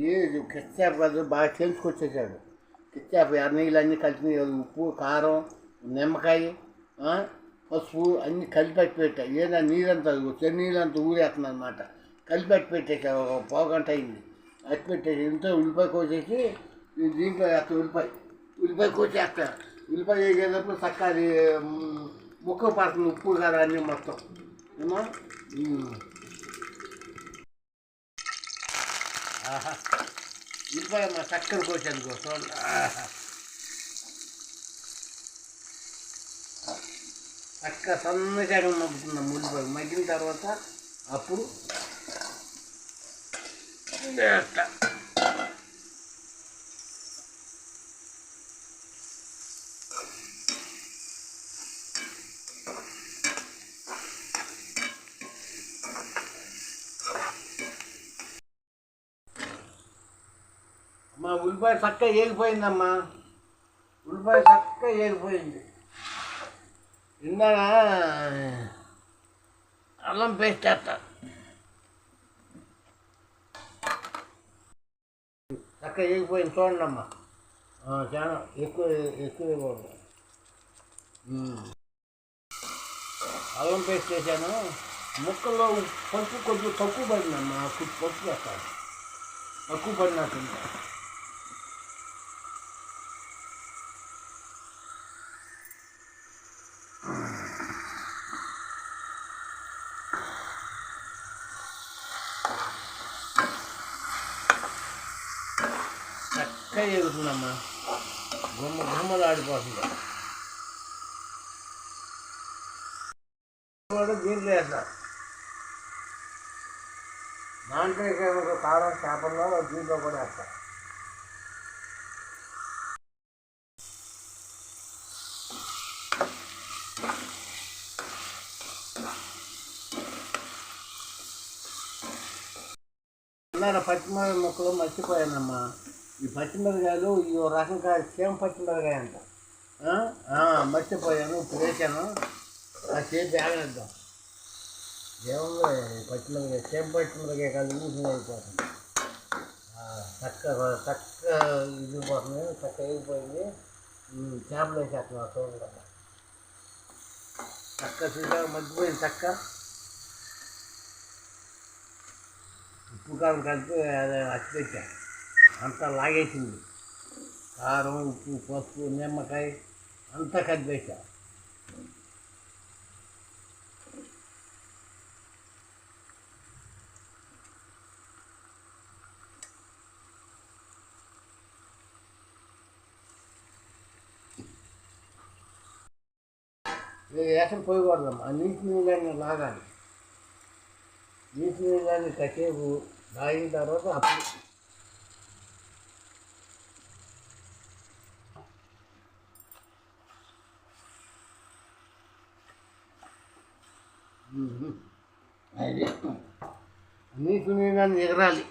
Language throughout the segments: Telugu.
ఈ కిచ్చాపు బాగా తెలుసుకొచ్చేసాడు. కిచ్చాపు ఎర్ర నీళ్ళన్నీ కలిపి ఉప్పు కారం నిమ్మకాయ పసుపు అన్నీ కలిపెట్టి పెట్టా ఏదైనా నీరంతా చెన్నీళ్ళంతా ఊరేస్తుంది అనమాట కలిపెట్టి పెట్టేసా ఒక పావు అయింది. అట్టి పెట్టేసి ఇంట్లో ఉల్లిపాయ కోసేసి దీంట్లో వేస్తా ఉల్లిపాయ. ఉల్లిపాయ కోసేస్తా. ఉల్లిపాయ వేసేటప్పుడు చక్కది ముక్క పడుతుంది ఉప్పు కారం అన్నీ మొత్తం. ఏమో? మ్. ఆహా మా చక్కర కోసాను కోసం. ఆహా. చక్క సన్నగా మగ్గుతున్నాం ఉల్లిపాయ మగ్గిన తర్వాత అప్పుడు మా ఉల్లిపాయ చక్క ఏగిపోయిందమ్మా. ఉల్లిపాయ చక్క ఏగిపోయింది. ఇందాక అల్లం పేస్ట్ వేస్తా చక్క ఏగిపోయింది చూడండి అమ్మా చాలా ఎక్కువ ఎక్కువ ఇవ్వకూడదు. అల్లం పేస్ట్ చేశాను. ముక్కల్లో పసుపు కొంచెం తక్కువ పడిందమ్మా. పసుపు వేస్తాను. తక్కువ పడినట్టుంది చక్కగా ఎగుతుందమ్మా గుమ్మ గుమ్మలు ఆడిపోతుంది కూడా దీంట్లో వేస్తా. దాంట్లో వేసే కారం చేపల్లో దీంట్లో కూడా వేస్తా. అన్నారు పచ్చిమిరపకాయ ముక్కలు మర్చిపోయానమ్మా. ఈ పచ్చిమిరకాయలు ఈ రకంగా సేమ్ పచ్చిమిరకాయ అంట. మర్చిపోయాను ఇప్పుడు వేసాను ఆ చేతి ఆగలేద్దాం ఏమన్నా పచ్చిమిరకాయ సేమ్ పచ్చిమిరకాయ కాదు ఊసిన అయిపోతుంది. చక్క చక్క ఇది పోతుంది చక్క అయిపోయింది. ఉమ్, చేపలు వేసేస్తున్నాం చూడండి చక్క చూసా మగ్గిపోయింది చక్క. ఉప్పు కారం కలిపి అది అచ్చి పెట్టాను అంతా లాగేసింది. కారం ఉప్పు పసుపు నిమ్మకాయ అంతా కదిపేశా వేసం పోయకూడదమ్మా. ఆ నీటి నీళ్ళని లాగాలి. నీటి నీళ్ళని కసేపు దాగిన తర్వాత అప్పుడు మ్మ్. అది నేను నీళ్ళని ఎగరాలి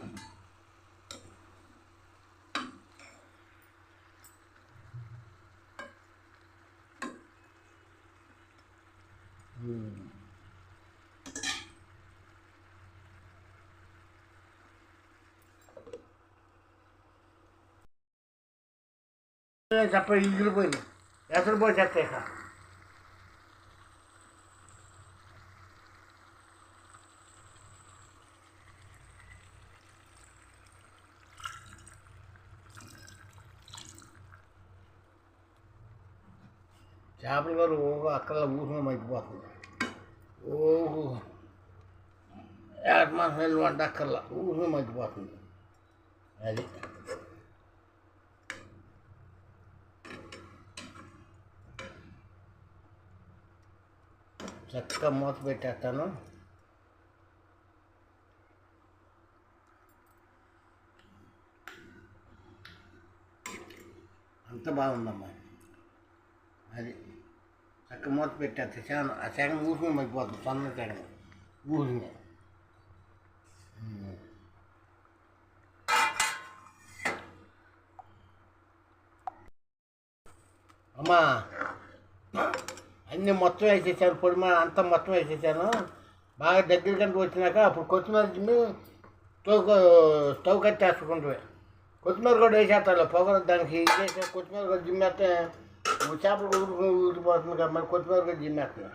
చెప్ప ఇగిలిపోయింది ఎసరు పోయి చెత్త చేపల గారు ఓ అక్కడ ఊహం అయిపోతుంది. ఓహు. ఏటమాసం వంట అక్కర్లా ఊహం అయిపోతుంది. అది. చక్కగా మూత పెట్టేస్తాను. అంత బాగుందమ్మా. అది. చక్క మూత పెట్టేస్తే చాలా ఆ సెగం ఊసుకుని పడిపోతుంది సొన్న సెగం ఊసుకుని. అమ్మా అన్నీ మొత్తం వేసేసాను పొడి మా అంతా మొత్తం వేసేసాను. బాగా దగ్గర కంటే వచ్చినాక అప్పుడు కొత్తిమీర స్టవ్ స్టవ్ కట్టేసుకుంటే కొత్తిమీర కూడా వేసేస్తాను పొగలు దానికి వేసే కొత్తిమీర కూడా జిమ్మేస్తే చేపలు ఉడుకు ఊరిపోతుంది కదా మరి కొత్తిమీర కూడా జిమ్మేస్తున్నా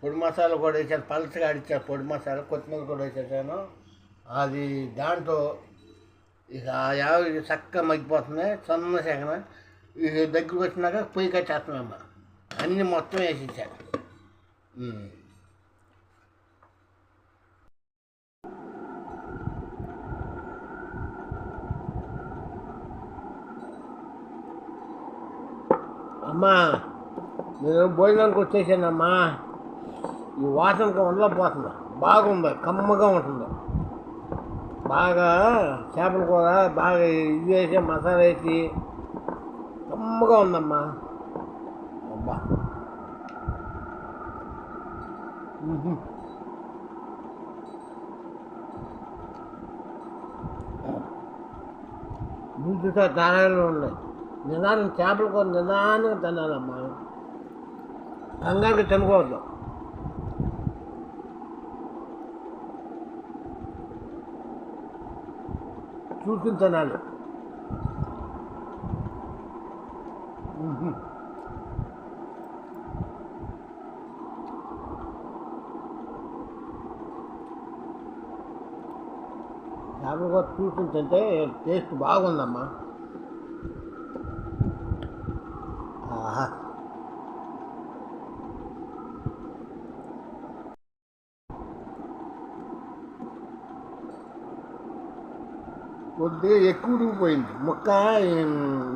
పొడి మసాలా కూడా వేసాను పలసగా అడిచాను పొడి మసాలా కొత్తిమీర కూడా వేసేసాను. అది దాంట్లో ఇక ఆ యావ చక్కగా మగ్గిపోతుంది సన్న సేకన ఇక దగ్గరకు వచ్చినాక పొయ్యి కట్టేస్తున్నామ్మా అన్నీ మొత్తం వేసేసాను. అమ్మా నేను భోజనానికి వచ్చేసానమ్మా. ఈ వాసనకు ఉండలేకపోతున్నా బాగుంది కమ్మగా ఉంటుంది. బాగా చేపల కూర బాగా ఇది వేసి మసాలా వేసి కమ్మగా ఉందమ్మా. అబ్బా. మ్మ్. నీటితో ధారాలు ఉన్నాయి. నిదానం చేపలు కూర నిదానంగా తినాలమ్మా. కంగారుకి తినకూడదు. చూసుకుని తినాలి. చేపలు కూర చూసుకుని తింటే టేస్ట్ బాగుందమ్మా. ఆహా కొద్దిగా ఎక్కువ ఉడికిపోయింది ముక్క ఏం,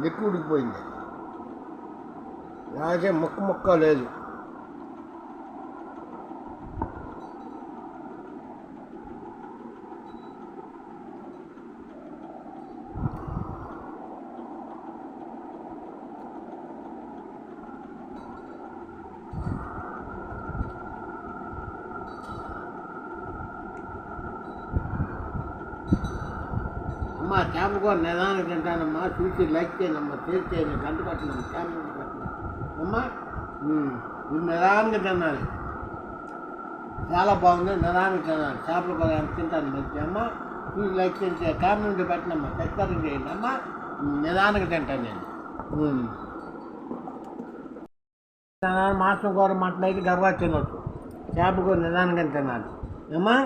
ఎక్కువ ఉడికిపోయింది లేకపోతే ముక్క ముక్క లేదు అమ్మా చేపల కూర నిదానం తింటానమ్మా చూసి లైక్ చేయనమ్మా షేర్ చేయండి గంట కట్టనమ్మా చేప అమ్మా నువ్వు నిదానంగా తినాలి చాలా బాగుంది నిదానంగా తినాలి చేపల కూర ఎంత తింటాను మంచి అమ్మ చూసి లైక్ చేయండి కామెంట్ పెట్టినమ్మా ఖచ్చితంగా చేయండి. అమ్మా నిదానంగా తింటాను నేను. ఉమ్. మాంసం కూర మటన్ అయితే గర్వా తినొచ్చు. చేప కూర నిదానంగా తినాలి. అమ్మా